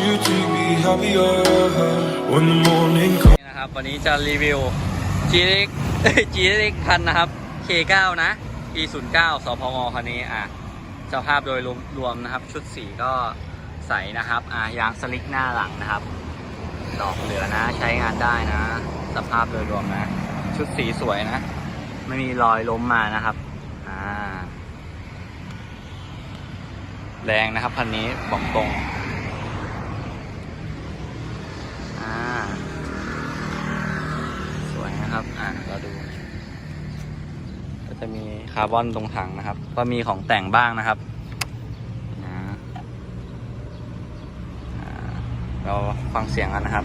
you to be happier when the morning comes. นะครับวันนี้จะรีวิว G X G X คันนะครับ K9 นะ E 0 9 สพงคันนี้อะสภาพโดยรวมรวมนะครับ ชุดสีก็ใสนะครับอะยางสลิกหน้าหลังนะครับ ดอกเหลือนะ ใช้งานได้นะ สภาพโดยรวมนะ ชุดสีสวยนะ ไม่มีรอยล้มมานะครับ อ่า แรงนะครับคันนี้บอกตรงสวยนะครับ อ่าเราดู ก็จะมีคาร์บอนตรงถังนะครับ ก็มีของแต่งบ้างนะครับนะเราฟังเสียงกันนะครับ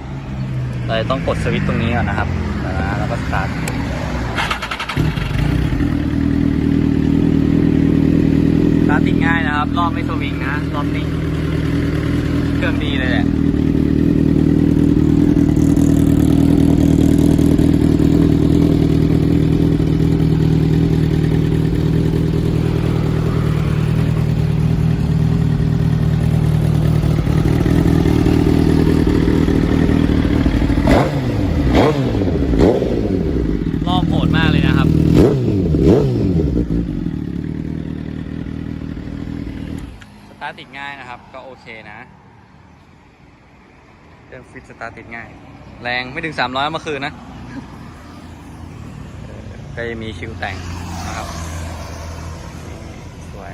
เราต้องกดสวิตช์ตรงนี้ก่อนนะครับนะแล้วก็สตาร์ทส ตาร์ทติดง่ายนะครับ รอบไม่สวิงนะ รอบนิ่งเครื่องดีเลยแหละ ร์ติดง่ายนะครับ ก็โอเคนะเครื่องฟิตสตาร์ติดง่าย แรงไม่ถึง 300เมื่อคืนนะก็ยังมีชิวแต่งนะครับ สวย